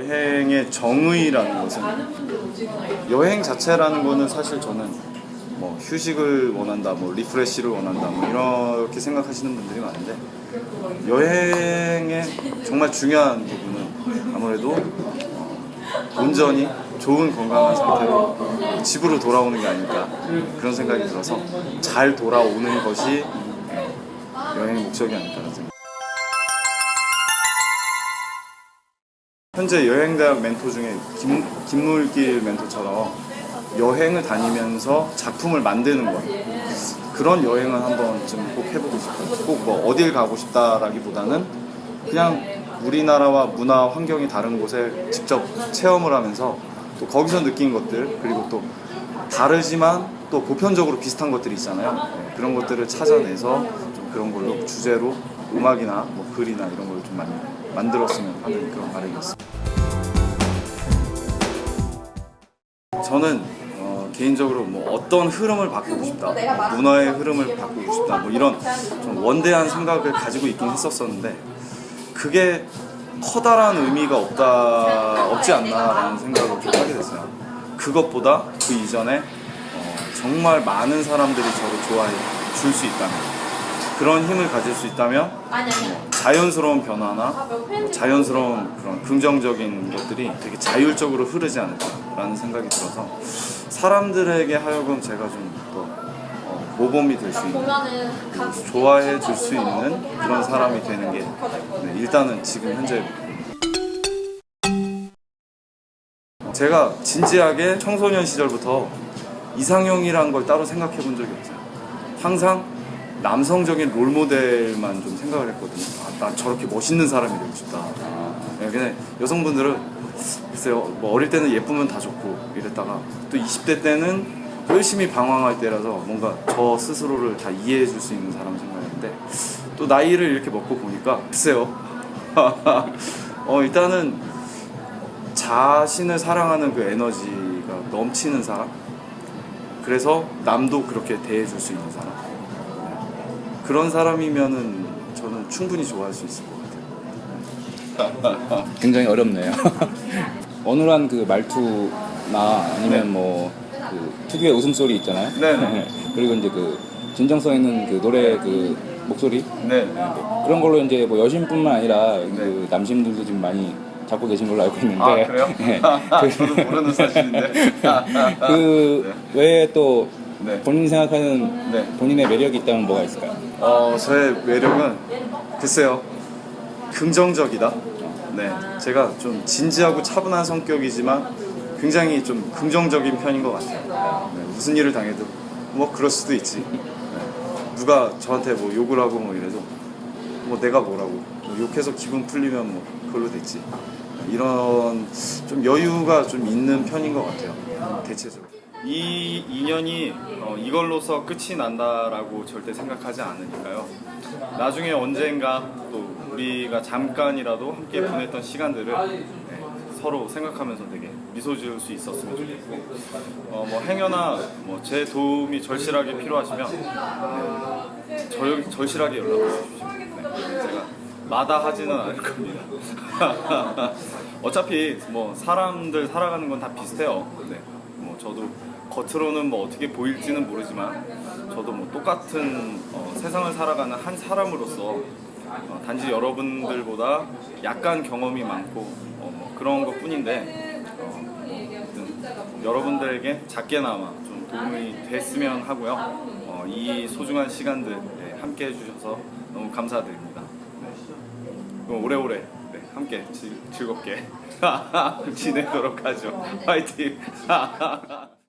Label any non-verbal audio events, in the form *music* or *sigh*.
여행의 정의라는 것은 여행 자체라는 거는 사실 저는 뭐 휴식을 원한다, 뭐 리프레시를 원한다, 뭐 이렇게 생각하시는 분들이 많은데 여행의 정말 중요한 부분은 아무래도 어, 온전히 좋은 건강한 상태로 집으로 돌아오는 게 아닐까 그런 생각이 들어서 잘 돌아오는 것이 여행의 목적이 아닐까라는 생각. 현재 여행대학 멘토 중에 김, 김물길 멘토처럼 여행을 다니면서 작품을 만드는 것 그런 여행을 한번 좀 꼭 해보고 싶어요. 꼭 뭐 어딜 가고 싶다라기보다는 그냥 우리나라와 문화 환경이 다른 곳에 직접 체험을 하면서 또 거기서 느낀 것들 그리고 또 다르지만 또 보편적으로 비슷한 것들이 있잖아요. 네, 그런 것들을 찾아내서 좀 그런 걸로 주제로 음악이나 뭐 글이나 이런 걸 좀 많이 만들었으면 하는 그런 바람이었습니다. 저는 어, 개인적으로 뭐 어떤 흐름을 바꾸고 싶다, 뭐 문화의 흐름을 바꾸고 싶다, 뭐 이런 좀 원대한 생각을 가지고 있긴 했었었는데 그게 커다란 의미가 없다 없지 않나라는 생각을 좀 하게 됐어요. 그것보다 그 이전에 어, 정말 많은 사람들이 저를 좋아해 줄 수 있다면 그런 힘을 가질 수 있다면 아니 아니야. 자연스러운 변화나 뭐 자연스러운 그런 긍정적인 것들이 되게 자율적으로 흐르지 않을까라는 생각이 들어서 사람들에게 하여금 제가 좀더 어, 모범이 될 수 있는 보면은 각 좋아해 줄 수 있는 그런 사람이 되는 게 네, 일단은 지금 현재 제가 진지하게 청소년 시절부터 이상형이란 걸 따로 생각해 본 적이 없어요. 항상 남성적인 롤 모델만 좀 생각을 했거든요. 아, 나 저렇게 멋있는 사람이 되고 싶다. 네, 그냥 여성분들은 글쎄요, 뭐 어릴 때는 예쁘면 다 좋고 이랬다가 또 20대 때는 열심히 방황할 때라서 뭔가 저 스스로를 다 이해해 줄 수 있는 사람 생각했는데 또 나이를 이렇게 먹고 보니까 글쎄요. *laughs* 어, 일단은 자신을 사랑하는 그 에너지가 넘치는 사람 그래서 남도 그렇게 대해줄 수 있는 사람 네. 그런 사람이면은 저는 충분히 좋아할 수 있을 것 같아요 굉장히 어렵네요. *laughs* 어눌한 그 말투나 아니면 뭐그 특유의 웃음소리 있잖아요. 네네. *laughs* 그리고 이제 그 진정성 있는 그 노래 그 목소리 네 뭐 그런 걸로 이제 뭐 여신뿐만 아니라 그 남신들도 지금 많이 잡고 계신 걸로 알고 있는데 아 그래요? *laughs* 네. 저도 모르는 사실인데 그 외에 또 네. 본인이 생각하는 네. 본인의 매력이 있다면 뭐가 있을까요? 어, 저의 매력은 글쎄요 긍정적이다. 네, 제가 좀 진지하고 차분한 성격이지만 굉장히 좀 긍정적인 편인 것 같아요. 네, 무슨 일을 당해도 뭐 그럴 수도 있지. 네, 누가 저한테 뭐 욕을 하고 뭐 이래도 뭐 내가 뭐라고 뭐 욕해서 기분 풀리면 뭐 그걸로 됐지. 이런 좀 여유가 좀 있는 편인 것 같아요. 대체적으로. 이 인연이 어, 이걸로서 끝이 난다라고 절대 생각하지 않으니까요. 나중에 언젠가 또 우리가 잠깐이라도 함께 보냈던 시간들을 네, 서로 생각하면서 되게 미소 지을 수 있었으면 좋겠고 어, 뭐 행여나 뭐 제 도움이 절실하게 필요하시면 네, 절, 절실하게 연락을 주십시오. 네, 제가 마다하지는 않을 겁니다. *laughs* 어차피 뭐 사람들 살아가는 건 다 비슷해요. 네, 뭐 저도 겉으로는 뭐 어떻게 보일지는 모르지만 저도 뭐 똑같은 어, 세상을 살아가는 한 사람으로서 어, 단지 여러분들보다 약간 경험이 많고 어, 뭐 그런 것 뿐인데 어, 뭐 여러분들에게 작게나마 좀 도움이 됐으면 하고요. 어, 이 소중한 시간들 네, 함께 해주셔서 너무 감사드립니다. 네. 오래오래 네, 함께 즐, 즐겁게 *laughs* 지내도록 하죠. 화이팅! *laughs*